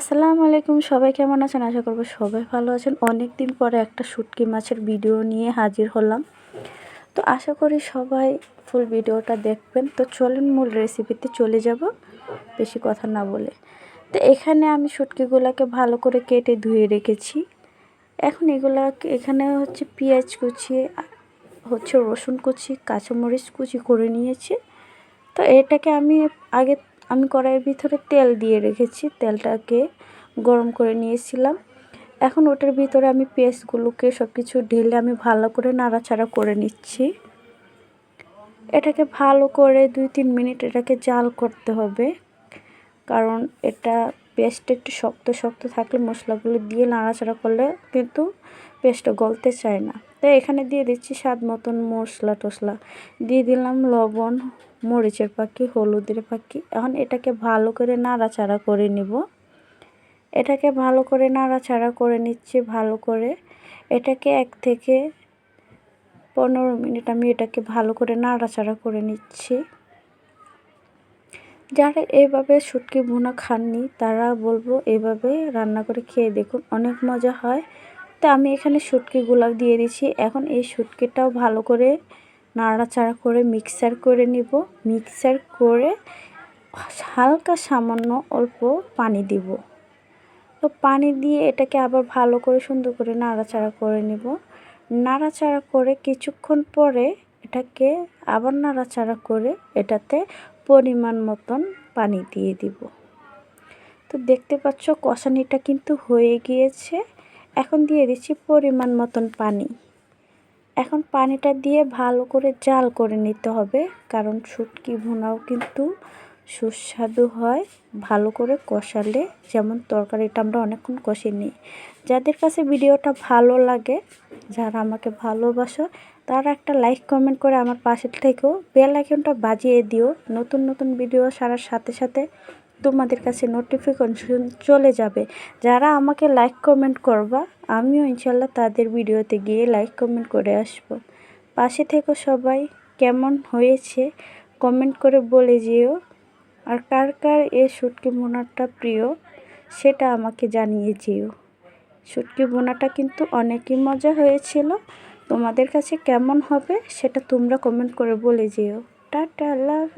আসসালামু আলাইকুম, সবাই কেমন আছেন? আশা করব সবাই ভালো আছেন। অনেক দিন পরে একটা শুটকি মাছের ভিডিও নিয়ে হাজির হলাম। তো আশা করি সবাই ফুল ভিডিওটা দেখবেন। তো চলেন মূল রেসিপিতে চলে যাব, বেশি কথা না বলে। তো এখানে আমি শুটকিগুলোকে ভালো করে কেটে ধুয়ে রেখেছি। এখন এগুলা এখানে হচ্ছে পেঁয়াজ কুচি, হচ্ছে রসুন কুচি, কাঁচামরিচ কুচি করে নিয়েছি। তো এটাকে আমি আগে আমি কড়াইয়ের ভিতরে তেল দিয়ে রেখেছি, তেলটাকে গরম করে নিয়েছিলাম। এখন ওটার ভিতরে আমি পেস্টগুলোকে সব কিছু ঢেলে আমি ভালো করে নাড়াচাড়া করে নিচ্ছি। এটাকে ভালো করে দুই তিন মিনিট এটাকে জাল করতে হবে, কারণ এটা পেস্ট একটু শক্ত শক্ত থাকলে মশলাগুলো দিয়ে নাড়াচাড়া করলে কিন্তু পেস্টটা গলতে চায় না। তাই এখানে দিয়ে দিচ্ছি স্বাদ মতন মশলা টশলা দিয়ে দিলাম লবণ, মরিচের পাখি, হলুদের পাখি। এখন এটাকে ভালো করে নাড়াচাড়া করে নিব। এটাকে ভালো করে নাড়াচাড়া করে নিচ্ছি, ভালো করে। এটাকে এক থেকে পনেরো মিনিট আমি এটাকে ভালো করে নাড়াচাড়া করে নিচ্ছি। যারা এভাবে শুটকি ভুনা খাননি, তারা বলব এভাবে রান্না করে খেয়ে দেখুন, অনেক মজা হয়। তো আমি এখানে শুটকিগুলো দিয়ে দিচ্ছি এখন এই শুটকিটাও ভালো করে নাড়াচাড়া করে মিক্সার করে নিব। মিক্সার করে হালকা সামান্য অল্প পানি দিব। তো পানি দিয়ে এটাকে আবার ভালো করে সুন্দর করে নাড়াচাড়া করে নিব। নাড়াচাড়া করে কিছুক্ষণ পরে এটাকে আবার নাড়াচাড়া করে এটাতে পরিমাণ মতন পানি দিয়ে দিব। তো দেখতে পাচ্ছ কষানিটা কিন্তু হয়ে গিয়েছে। এখন দিয়ে দিচ্ছি পরিমাণ মতন পানি। এখন পানিটা দিয়ে ভালো করে জাল করে নিতে হবে, কারণ শুটকি ভুনাও কিন্তু সুস্বাদু হয় ভালো করে কষালে। যেমন তরকারিটা আমরা অনেকক্ষণ কষে নিই যাদের কাছে ভিডিওটা ভালো লাগে, যারা আমাকে ভালোবাসো, তারা একটা লাইক, কমেন্ট করে আমার পাশের থেকেও বেল আইকনটা বাজিয়ে দিও। নতুন নতুন ভিডিও সারার সাথে সাথে তোমাদের কাছে নোটিফিকেশন চলে যাবে। যারা আমাকে লাইক কমেন্ট করবা, আমিও ইনশাল্লাহ তাদের ভিডিওতে গিয়ে লাইক কমেন্ট করে আসব। পাশে থেকো সবাই, কেমন হয়েছে? কমেন্ট করে বলে যেও। আর কার কার এ শুটকি বোনাটা প্রিয়, সেটা আমাকে জানিয়ে যেও। শুটকি বোনাটা কিন্তু অনেকই মজা হয়েছিল। তোমাদের কাছে কেমন হবে, সেটা তোমরা কমেন্ট করে বলে যেও। টাটা লাভ